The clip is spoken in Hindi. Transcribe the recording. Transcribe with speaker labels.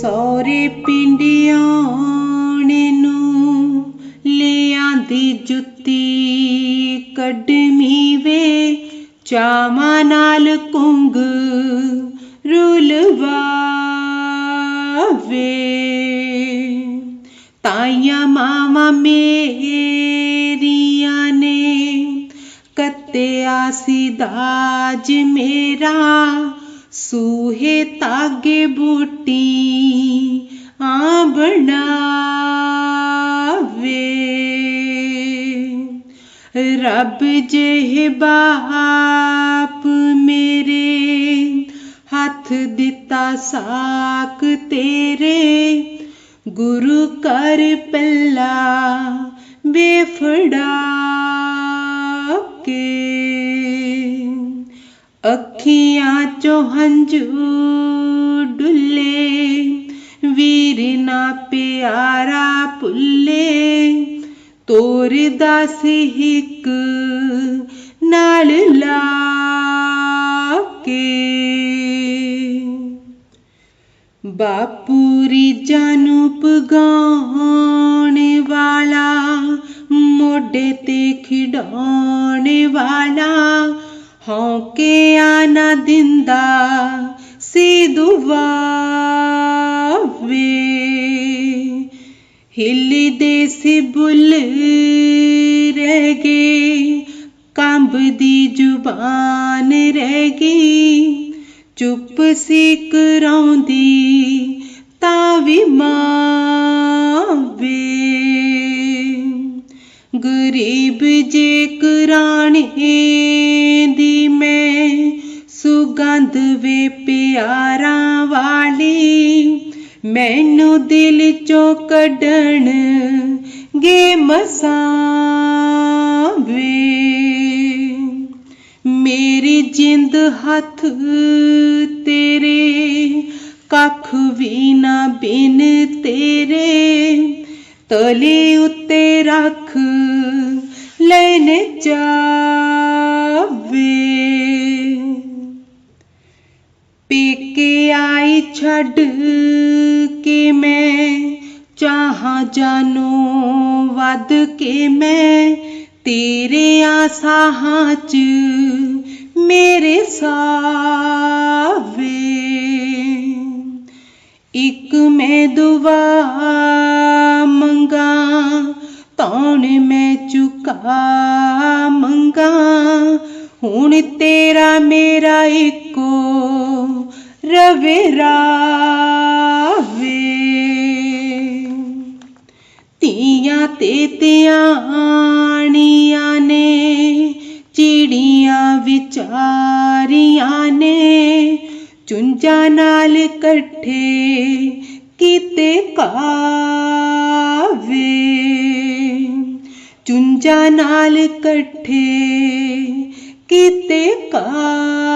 Speaker 1: ਸੌਰੇ ਪਿੰਡਿਆਂ ਨੂੰ ਲਿਆਂਦੀ ਜੁੱਤੀ ਕੱਢਮੀ ਵੇ ਚਾਵਾਂ ਨਾਲ ਕੁੰਗ ਰੁਲਵਾਵੇ ਤਾਈਆਂ ਮਾਵਾਂ ਮੇਰੀਆਂ ਨੇ ਕੱਤਿਆ ਸੀ ਦਾਜ ਮੇਰਾ ਸੂਹੇ ਤਾਗੇ ਬੂਟੀ आबड़ावे रब जेह बाप मेरे, हथ दिता साक तेरे। गुरु कर पल्ला बेफड़ा के अखियाँ चो हंझू डुल वीर ना प्यारा पुल्ले, तोर दास हिक नाल लाके। बापूरी जानूप पगाण वाला, मोढे ते खिडाण वाला, हौके आना दिंदा सी दुआ ਸੀ ਦੁਆਵੇ ਹਿੱਲਦੇ ਸੀ ਬੁੱਲ ਰਹਿ ਗਏ ਕੰਬਦੀ ਜ਼ੁਬਾਨ ਰਹਿ ਗਈ। ਚੁੱਪ ਸੀ ਕਰਾਉਂਦੀ, ਤਾਂ ਵੀ ਮਾਂ ਵੇ। ਗਰੀਬ ਜੇ ਕਰਾਣੇ ਦੀ ਮੈਂ ਸੁਗੰਧ ਵੇ ਪਿਆਰਾਂ ਵਾਲੀ ਮੈਨੂੰ ਦਿਲ ਚੋਂ ਕੱਢਣ ਗੇ ਮਸਾਂ ਵੇ ਮੇਰੀ ਜਿੰਦ ਹੱਥ ਤੇਰੇ ਕੱਖ ਵੀ ਨਾ ਬਿਨ ਤੇਰੇ ਤਲੇ ਉੱਤੇ ਰੱਖ ਲੈਨੇ ਜਾਵੇ ਪੇਕੇ छड़ के मैं चाह जानो वद के मैं तेरे आसाहां च मेरे सावे। एक मैं दुआ मंगा, तौन मैं चुका मंगा हूँ तेरा मेरा इको रविरावे तिया तेतियाणिया ने चिड़िया विचारिया ने चुंजा नाल कट्ठे किते कावे। चुंजा नाल कट्ठे किते का